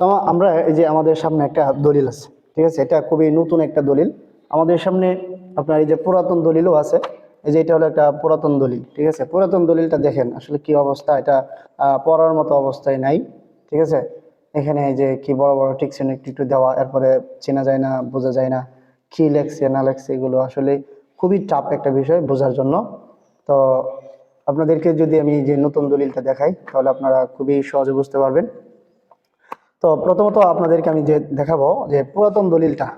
তো আমরা এই যে আমাদের সামনে একটা দলিল আছে, ঠিক আছে? এটা খুবই নতুন একটা দলিল। আমাদের সামনে আপনার এই যে পুরাতন দলিলও আছে, এই যে এটা হলো একটা পুরাতন দলিল, ঠিক আছে? পুরাতন দলিলটা দেখেন, আসলে কি অবস্থা? এটা পড়ার মতো অবস্থায় নাই, ঠিক আছে? এখানে এই যে কি বড় বড় ঠিক টিকশন একটু একটু দেওয়া, এরপরে চেনা যায় না, বোঝা যায় না, কি লেখছে, না লেখছে, এগুলো আসলে খুবই টাফ একটা বিষয় বোঝার জন্য। তো আপনাদেরকে যদি আমি যে নতুন দলিলটা দেখাই, তাহলে আপনারা খুবই সহজে বুঝতে পারবেন। তো প্রথমত আপনাদেরকে আমি যে দেখাবো যে পুরাতন দলিলটা,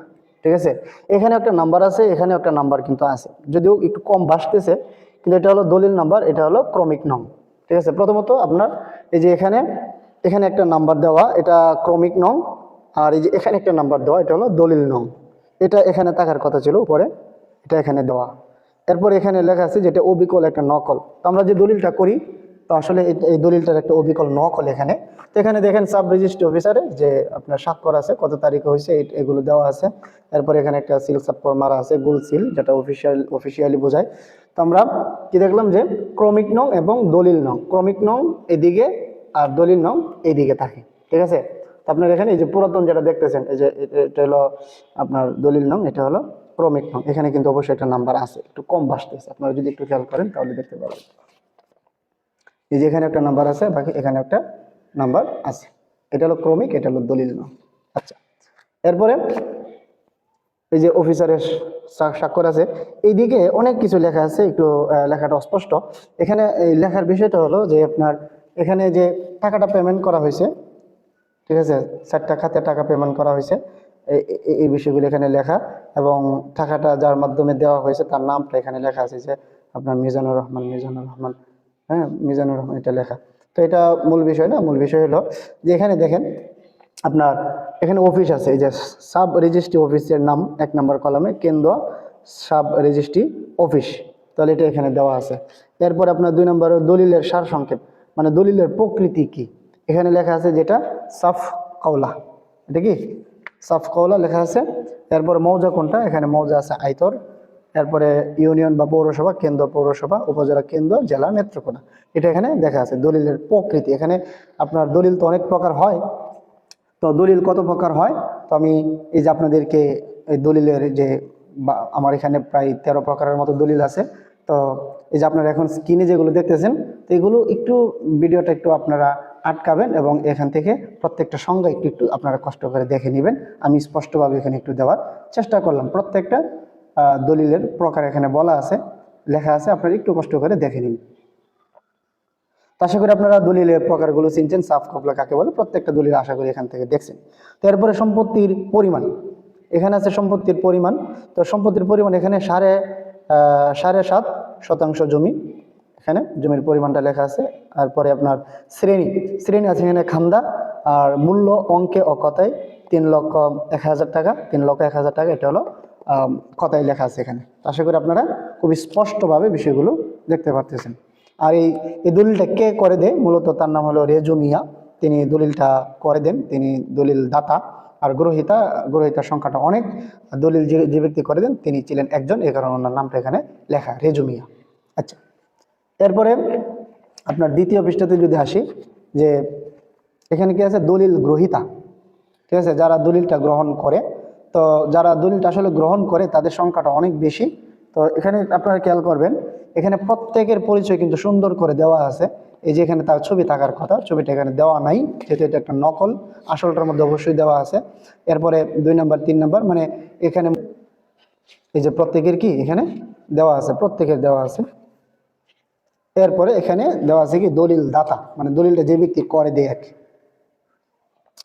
ঠিক আছে? এখানে একটা নাম্বার আছে এখানে একটা নাম্বার কিন্তু আছে। যদিও একটু কম ভাসতেছে কিন্তু এটা হলো দলিল নাম্বার, এটা হলো ক্রমিক নং, ঠিক আছে? প্রথমত আপনার এই যে এখানে এখানে একটা নাম্বার দেওয়া, এটা ক্রমিক নং, আর এই যে এখানে একটা নাম্বার দেওয়া, এটা হলো দলিল নং। এটা এখানে থাকার কথা ছিল উপরে, এটা এখানে দেওয়া। এরপর এখানে লেখা আছে যেটা অবিকল একটা নকল। আমরা যে দলিলটা করি তো আসলে এই- দলিলটার একটা অবিকল নক নকল এখানে। তো এখানে দেখেন সাব রেজিস্ট্রি অফিসারে, যে আপনার স্বাক্ষর আছে, কত তারিখে হয়েছে এগুলো দেওয়া আছে। এরপর এখানে একটা সিল সাপ্পর মারা আছে, গুল সিল, যেটা অফিসিয়াল অফিসিয়ালি বোঝায়। তো আমরা কি দেখলাম যে ক্রমিক নং এবং দলিল নং। ক্রমিক নং এদিকে আর দলিল নং এইদিকে থাকে, ঠিক আছে? তো আপনার এখানে এই যে পুরাতন যেটা দেখতেছেন, এই যে এটা হলো আপনার দলিল নং, এটা হলো ক্রমিক নং। এখানে কিন্তু অবশ্যই একটা নাম্বার আছে, একটু কম বাসতেছে। আপনারা যদি একটু খেয়াল করেন, তাহলে দেখতে পারবেন এই যে এখানে একটা নাম্বার আছে, বাকি এখানে একটা নাম্বার আছে। এটা হলো ক্রমিক, এটা হলো দলিল নং আচ্ছা এরপরে এই যে অফিসারের স্বাক্ষর আছে, এইদিকে অনেক কিছু লেখা আছে, একটু লেখাটা অস্পষ্ট। এখানে এই লেখার বিষয়টা হলো যে আপনার এখানে যে টাকাটা পেমেন্ট করা হয়েছে, ঠিক আছে চারটা খাতে টাকা পেমেন্ট করা হয়েছে এই বিষয়গুলো এখানে লেখা এবং টাকাটা যার মাধ্যমে দেওয়া হয়েছে তার নামটা এখানে লেখা আছে যে আপনার মিজানুর রহমান মিজানুর রহমান। হ্যাঁ মিজানুর রহমান এটা লেখা। তো এটা মূল বিষয় না? মূল বিষয় হলো যে এখানে দেখেন আপনার এখানে অফিস আছে, এই যে সাব রেজিস্ট্রি অফিসের নাম এক নম্বর কলামে কেন্দ্র সাব রেজিস্ট্রি অফিস তাহলে এটা এখানে দেওয়া আছে। এরপর আপনার দুই নম্বর দলিলের সার সংক্ষেপ। মানে দলিলের প্রকৃতি কি? এখানে লেখা আছে যেটা সাফ কওলা। এটা কি? সাফ কওলা লেখা আছে। এরপর মৌজা কোনটা? এখানে মৌজা আছে আয়তর এরপরে ইউনিয়ন বা পৌরসভা, কেন্দ্র, পৌরসভা, উপজেলা, কেন্দ্র, জেলা, নেত্রকোনা। এটা এখানে দেখা আছে, দলিলের প্রকৃতি। এখানে আপনার দলিল তো অনেক প্রকার হয়। তো দলিল কত প্রকার হয়? তো আমি এই যে আপনাদেরকে এই দলিলের যে আমার এখানে প্রায় তেরো প্রকারের মতো দলিল আছে। তো এই যে আপনারা এখন স্ক্রিনে যেগুলো দেখতেছেন, তো এগুলো একটু ভিডিওটা একটু আপনারা আটকাবেন এবং এখান থেকে প্রত্যেকটা সংজ্ঞা একটু একটু আপনারা কষ্ট করে দেখে নেবেন। আমি স্পষ্টভাবে এখানে একটু দেওয়ার চেষ্টা করলাম। প্রত্যেকটা দলিলের প্রকার এখানে বলা আছে, লেখা আছে, আপনারা একটু কষ্ট করে দেখে নিন। আশা করি আপনারা দলিলের প্রকারগুলো চিনছেন, সাফ কপলা কাকে বলে, প্রত্যেকটা দলিল আশা করি এখান থেকে দেখছেন। তো এরপরে সম্পত্তির পরিমাণ, এখানে আছে সম্পত্তির পরিমাণ, তো সম্পত্তির পরিমাণ এখানে সাড়ে সাড়ে সাত শতাংশ জমি, এখানে জমির পরিমাণটা লেখা আছে, তারপরে আপনার শ্রেণি শ্রেণি আছে এখানে খান্দা, আর মূল্য অঙ্কে ও কথায় তিন লক্ষ এক হাজার টাকা, তিন লক্ষ এক হাজার টাকা, এটা হলো কথায় লেখা আছে এখানে। আশা করি আপনারা খুবই স্পষ্টভাবে বিষয়গুলো দেখতে পারতেছেন। আর এই এই দলিলটা কে করে দেয়? মূলত তার নাম হলো রেজু মিয়া। তিনি দলিলটা করে দেন। তিনি দলিল দাতা আর গ্রহিতা। গ্রহিতার সংখ্যাটা অনেক। দলিল যে যে ব্যক্তি করে দেন, তিনি ছিলেন একজন। এই কারণে ওনার নামটা এখানে লেখা, রেজু মিয়া। আচ্ছা। এরপরে আপনার দ্বিতীয় পৃষ্ঠাতে যদি আসি, যে এখানে কি আছে? দলিল গ্রহিতা। ঠিক আছে? যারা দলিলটা গ্রহণ করে তো যারা দলিলটা আসলে গ্রহণ করে, তাদের সংখ্যাটা অনেক বেশি। তো এখানে আপনারা খেয়াল করবেন, এখানে প্রত্যেকের পরিচয় কিন্তু সুন্দর করে দেওয়া আছে। এই যে এখানে তার ছবি থাকার কথা, ছবিটা এখানে দেওয়া নাই, যেহেতু এটা একটা নকল, আসলটার মধ্যে অবশ্যই দেওয়া আছে। এরপরে দুই নাম্বার, তিন নাম্বার মানে এখানে এই যে প্রত্যেকের কি এখানে দেওয়া আছে, প্রত্যেকের দেওয়া আছে। এরপরে এখানে দেওয়া আছে কি দলিল দাতা মানে দলিলটা যে ব্যক্তি করে দেয় আর কি।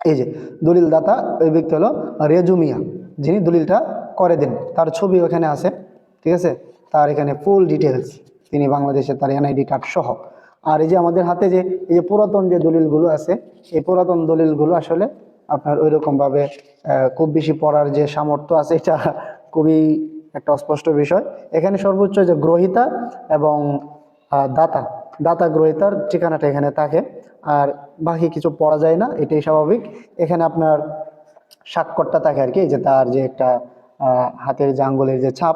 এই যে দলিল দাতা ওই ব্যক্তি হলো রেজুমিয়া। যিনি দলিলটা করে দেন, তার ছবি ওখানে আছে, ঠিক আছে? তার এখানে ফুল ডিটেলস তিনি বাংলাদেশের তার এনআইডি কার্ড সহ। আর এই যে আমাদের হাতে যে, এই যে পুরাতন যে দলিলগুলো আছে, এই পুরাতন দলিলগুলো আসলে আপনার ওই রকমভাবে খুব বেশি পড়ার যে সামর্থ্য আছে, এটা খুবই একটা অস্পষ্ট বিষয়। এখানে সর্বোচ্চ যে গ্রহিতা এবং দাতা দাতা গ্রহিতার ঠিকানাটা এখানে থাকে। আর বাকি কিছু পড়া যায় না, এটাই স্বাভাবিক। এখানে আপনার স্বাক্ষরটা থাকে আর কি যে তার যে একটা হাতের যে আঙ্গুলের যে ছাপ,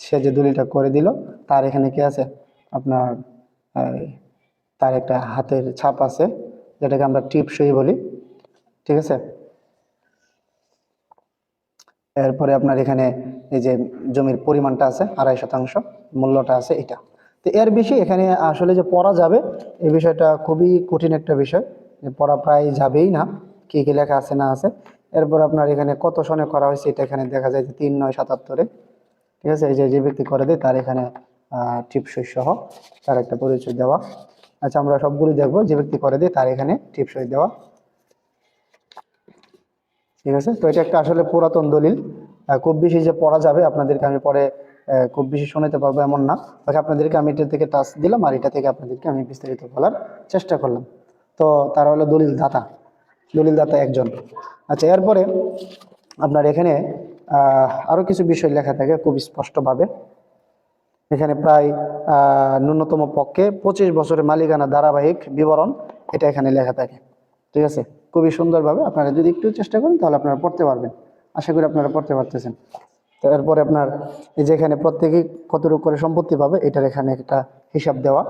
সে যে দলিলটা করে দিল, তার এখানে কি আছে? আপনার তার একটা হাতের ছাপ আছে, যেটাকে আমরা টিপ সই বলি, ঠিক আছে? এরপরে আপনার এখানে এই যে জমির পরিমাণটা আছে, আড়াই শতাংশ, মূল্যটা আছে এটা। তো এর বেশি এখানে আসলে যে পড়া যাবে, এই বিষয়টা খুবই কঠিন একটা বিষয়। যে পড়া প্রায় যাবেই না, কি কি লেখা আছে না আছে। এরপর আপনার এখানে কত সনে করা হয়েছে এটা এখানে দেখা যায় যে তিন, নয়, সাতাত্তরে। ঠিক আছে? এই যে যে ব্যক্তি করে দেয়, তার এখানে টিপসই সহ তার একটা পরিচয় দেওয়া। আচ্ছা আমরা সবগুলি দেখব। যে ব্যক্তি করে দেয়, তার এখানে টিপসই দেওয়া। ঠিক আছে? তো এটা একটা আসলে পুরাতন দলিল। খুব বেশি যে পড়া যাবে, আপনাদেরকে আমি পরে খুব বেশি শোনাতে পারব এমন না। বাকি আপনাদেরকে আমি এটা থেকে টাচ দিলাম, আর এটা থেকে আপনাদেরকে আমি বিস্তারিত বলার চেষ্টা করলাম। তো তারা হলো দলিল দাতা দলিল দাতা একজন। আচ্ছা এরপরে আপনার এখানে আহ, আরও কিছু বিষয় লেখা থাকে খুব স্পষ্টভাবে। এখানে প্রায় ন্যূনতম পক্ষে পঁচিশ বছরের মালিকানা ধারাবাহিক বিবরণ এটা এখানে লেখা থাকে। ঠিক আছে? খুবই সুন্দরভাবে আপনারা যদি একটু চেষ্টা করেন তাহলে আপনারা পড়তে পারবেন। আশা করি আপনারা পড়তে পারতেছেন। তো এরপরে আপনার এই যে এখানে প্রত্যেকেই কতটুকু করে সম্পত্তি পাবে এটার এখানে একটা হিসাব দেওয়া।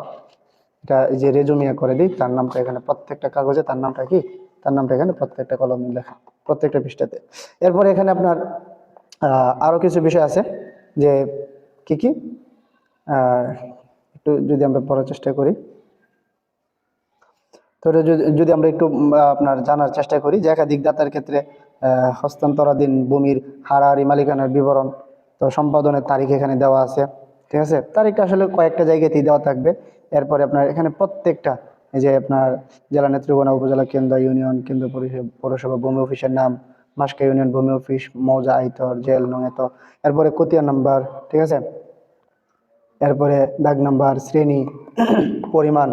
এটা যে রেজুমিয়া করে দিই তার নামটা এখানে প্রত্যেকটা কাগজে তার নামটা কি? তার নামটা এখানে প্রত্যেকটা কলমে লেখা, প্রত্যেকটা পৃষ্ঠাতে। এরপরে এখানে আপনার আরও কিছু বিষয় আছে যে কি কি? একটু যদি আমরা পড়ার চেষ্টা করি। তো যদি আমরা একটু আপনার জানার চেষ্টা করি যে একাধিক দাতার ক্ষেত্রে হস্তান্তরাধীন ভূমির হারাহারি মালিকানার বিবরণ, তো সম্পাদনের তারিখ এখানে দেওয়া আছে, ঠিক আছে? তারিখটা আসলে কয়েকটা জায়গাতেই দেওয়া থাকবে। এরপরে আপনার এখানে প্রত্যেকটা এই যে আপনার জেলা নেত্রকোনা উপজেলা কেন্দ্র ইউনিয়ন কেন্দ্র পৌরসভা ভূমি অফিসের নাম, মাসকা ইউনিয়ন ভূমি অফিস, মৌজা আইতর, জেল নং এত। এরপরে কতিয়া নাম্বার, ঠিক আছে? এরপরে দাগ নাম্বার, শ্রেণি, পরিমাণ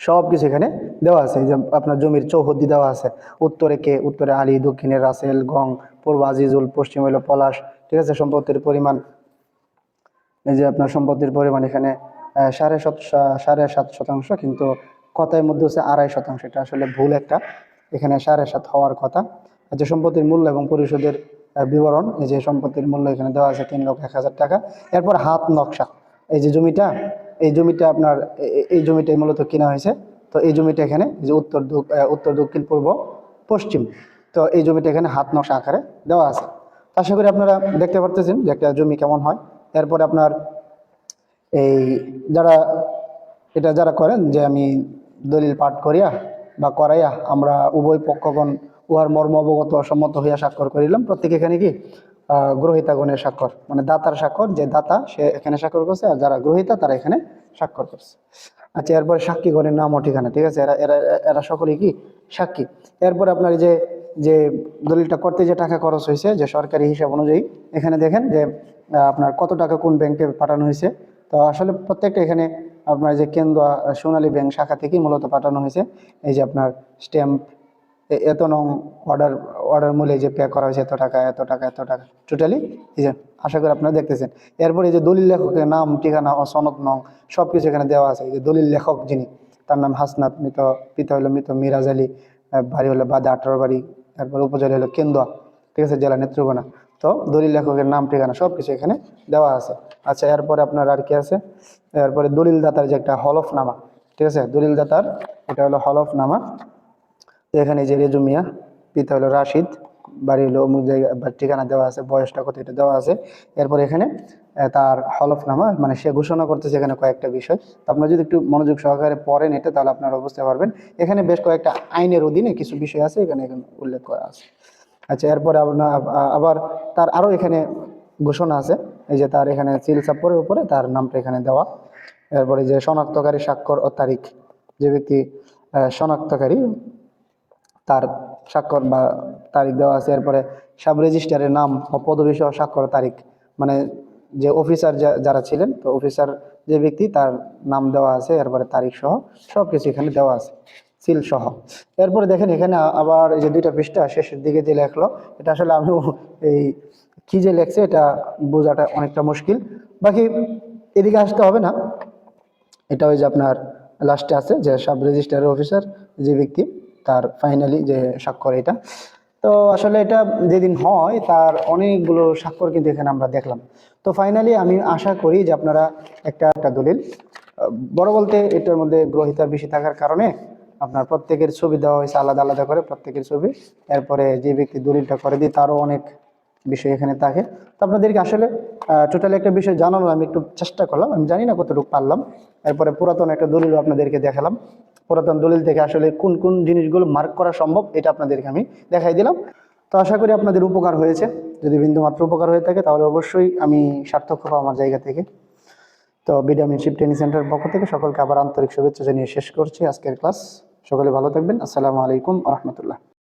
সব কিছু এখানে দেওয়া আছে। এই যে আপনার জমির চৌহদ্দি দেওয়া আছে। উত্তরে কে? উত্তরে আলী, দক্ষিণে রাসেল, গং, পূর্ব আজিজুল, পশ্চিম হইল পলাশ, ঠিক আছে? সম্পত্তির পরিমাণ। এই যে আপনার সম্পত্তির পরিমাণ এখানে সাড়ে সাত সাড়ে সাত শতাংশ, কিন্তু কথায় মধ্যে হচ্ছে আড়াই শতাংশ। এটা আসলে ভুল একটা। এখানে সাড়ে সাত হওয়ার কথা। যে সম্পত্তির মূল্য এবং পরিশোধের বিবরণ, এই যে সম্পত্তির মূল্য এখানে দেওয়া আছে তিন লক্ষ এক হাজার টাকা। এরপর হাত নকশা। এই যে জমিটা, এই জমিটা আপনার এই জমিটাই মূলত কেনা হয়েছে। তো এই জমিটা এখানে যে উত্তর উত্তর দক্ষিণ পূর্ব, পশ্চিম। তো এই জমিটা এখানে হাত নকশা আকারে দেওয়া আছে। আশা করি আপনারা দেখতে পারতেছেন যে একটা জমি কেমন হয়। এরপরে আপনার এই যারা, এটা যারা করেন যে আমি দলিল পাঠ করিয়া বা করাইয়া আমরা উভয় পক্ষগণ উহার মর্ম অবগত অসম্মত হইয়া স্বাক্ষর করিলাম। প্রত্যেক এখানে কি গ্রহিতাগণের স্বাক্ষর মানে দাতার স্বাক্ষর, যে দাতা সে এখানে স্বাক্ষর করছে আর যারা গ্রহিতা তারা এখানে স্বাক্ষর করছে। আচ্ছা এরপরে সাক্ষীগণের নাম ও ঠিকানা, ঠিক আছে? এরা এরা এরা সকলেই কি? সাক্ষী। এরপরে আপনার যে যে দলিলটা করতে যে টাকা খরচ হয়েছে যে সরকারি হিসাব অনুযায়ী, এখানে দেখেন যে আপনার কত টাকা কোন ব্যাংকে পাঠানো হয়েছে তো আসলে প্রত্যেকটা এখানে আপনার যে কেন্দ্র সোনালী ব্যাংক শাখা থেকেই মূলত পাঠানো হয়েছে। এই যে আপনার স্ট্যাম্প এত নং অর্ডার অর্ডার মূল্যে যে পে করা হয়েছে, এত টাকা এত টাকা এত টাকা টোটালি এই যে আশা করি আপনারা দেখতেছেন। এরপরে যে দলিল লেখকের নাম, ঠিকানা ও সনদ নং সব কিছু এখানে দেওয়া আছে। যে দলিল লেখক যিনি, তার নাম হাসনাত, মৃত, পিতা হলো মৃত মিরাজ আলী বাড়ি হলো বাদে আঠারো বাড়ি, তারপর উপজেলা হলো কেন্দুয়া, ঠিক আছে, জেলা নেত্রকোনা। তো দলিল লেখকের নাম, ঠিকানা সব কিছু এখানে দেওয়া আছে। আচ্ছা এরপরে আপনার আর কি আছে? এরপরে দলিল দাতার যে একটা হলফনামা, ঠিক আছে? দলিল দাতার এটা হলো হলফনামা। এখানে যে রেজুমিয়া, পিতা হলো রাশিদ, বাড়ি হলো অমুক জায়গা ঠিকানা দেওয়া আছে, বয়সটা কত এটা দেওয়া আছে। এরপর এখানে তার হলফনামা মানে সে ঘোষণা করতেছে এখানে কয়েকটা বিষয়। তো আপনারা যদি একটু মনোযোগ সহকারে পড়েন এটা, তাহলে আপনারা বুঝতে পারবেন। এখানে বেশ কয়েকটা আইনের অধীনে কিছু বিষয় আছে, এখানে এখানে উল্লেখ করা আছে। আচ্ছা এরপরে আপনার আবার তার আরও এখানে ঘোষণা আছে। এই যে তার এখানে সিল সাপোরের উপরে তার নামটা এখানে দেওয়া। এরপরে যে শনাক্তকারী স্বাক্ষর ও তারিখ, যে ব্যক্তি শনাক্তকারী, তার স্বাক্ষর বা তারিখ দেওয়া আছে। এরপরে সাব রেজিস্টারের নাম ও পদবি সহ স্বাক্ষর তারিখ মানে যে অফিসার যারা ছিলেন, তো অফিসার যে ব্যক্তি, তার নাম দেওয়া আছে। এরপরে তারিখ সহ সব কিছু এখানে দেওয়া আছে সিল সহ। এরপরে দেখেন এখানে আবার এই যে দুইটা পৃষ্ঠা শেষের দিকে যে লেখলো, এটা আসলে আমি এই কি যে লেখছে এটা বোঝাটা অনেকটা মুশকিল। বাকি এদিকে আসতে হবে না। এটা ওই যে আপনার লাস্টে আছে যে সাব রেজিস্ট্রার অফিসার যে ব্যক্তি, তার ফাইনালি যে স্বাক্ষর এটা। তো আসলে এটা যেদিন হয়, তার অনেকগুলো স্বাক্ষর কিন্তু এখানে আমরা দেখলাম। তো ফাইনালি আমি আশা করি যে আপনারা একটা একটা দলিল বড় বলতে এটার মধ্যে গ্রহিতা বেশি থাকার কারণে আপনার প্রত্যেকের ছবি দেওয়া হয়েছে আলাদা আলাদা করে প্রত্যেকের ছবি। এরপরে যে ব্যক্তি দলিলটা করে দিয়ে, তারও অনেক বিষয় এখানে থাকে। তো আপনাদেরকে আসলে টোটালি একটা বিষয় জানানোর আমি একটু চেষ্টা করলাম। আমি জানি না কতটুকু পারলাম। এরপরে পুরাতন একটা দলিলও আপনাদেরকে দেখালাম। পুরাতন দলিল থেকে আসলে কোন কোন জিনিসগুলো মার্ক করা সম্ভব, এটা আপনাদেরকে আমি দেখাই দিলাম। তো আশা করি আপনাদের উপকার হয়েছে। যদি বিন্দুমাত্র উপকার হয়ে থাকে, তাহলে অবশ্যই আমি সার্থক হব আমার জায়গা থেকে। তো বিডামিনশিপ ট্রেনিং সেন্টারের পক্ষ থেকে সকলকে আবার আন্তরিক শুভেচ্ছা জানিয়ে শেষ করছি আজকের ক্লাস। সকলে ভালো থাকবেন। আসসালামু আলাইকুম রহমতুল্লাহ।